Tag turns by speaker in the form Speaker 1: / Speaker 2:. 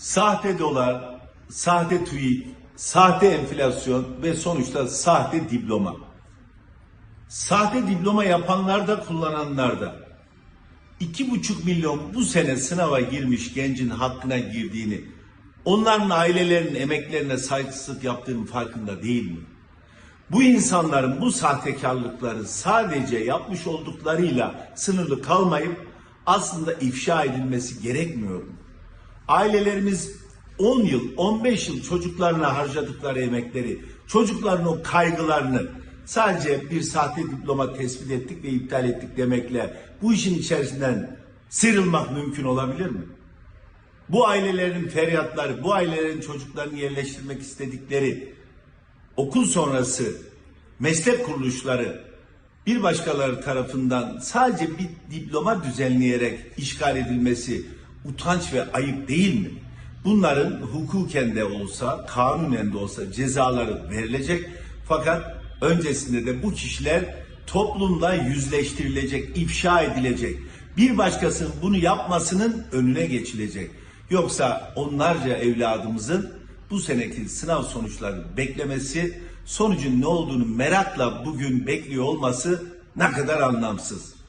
Speaker 1: Sahte dolar, sahte TÜİK, sahte enflasyon ve sonuçta sahte diploma. Sahte diploma yapanlar da kullananlar da. İki buçuk milyon bu sene sınava girmiş gencin hakkına girdiğini, onların ailelerinin emeklerine saygısızlık yaptığının farkında değil mi? Bu insanların bu sahtekarlıkları sadece yapmış olduklarıyla sınırlı kalmayıp aslında ifşa edilmesi gerekmiyor mu? Ailelerimiz 10 yıl, 15 yıl çocuklarına harcadıkları emekleri, çocukların o kaygılarını sadece bir sahte diploma tespit ettik ve iptal ettik demekle bu işin içerisinden sıyrılmak mümkün olabilir mi? Bu ailelerin feryatları, bu ailelerin çocuklarını yerleştirmek istedikleri okul sonrası meslek kuruluşları bir başkaları tarafından sadece bir diploma düzenleyerek işgal edilmesi utanç ve ayıp değil mi? Bunların hukuken de olsa, kanunen de olsa cezaları verilecek. Fakat öncesinde de bu kişiler toplumla yüzleştirilecek, ifşa edilecek. Bir başkasının bunu yapmasının önüne geçilecek. Yoksa onlarca evladımızın bu seneki sınav sonuçlarını beklemesi, sonucun ne olduğunu merakla bugün bekliyor olması ne kadar anlamsız.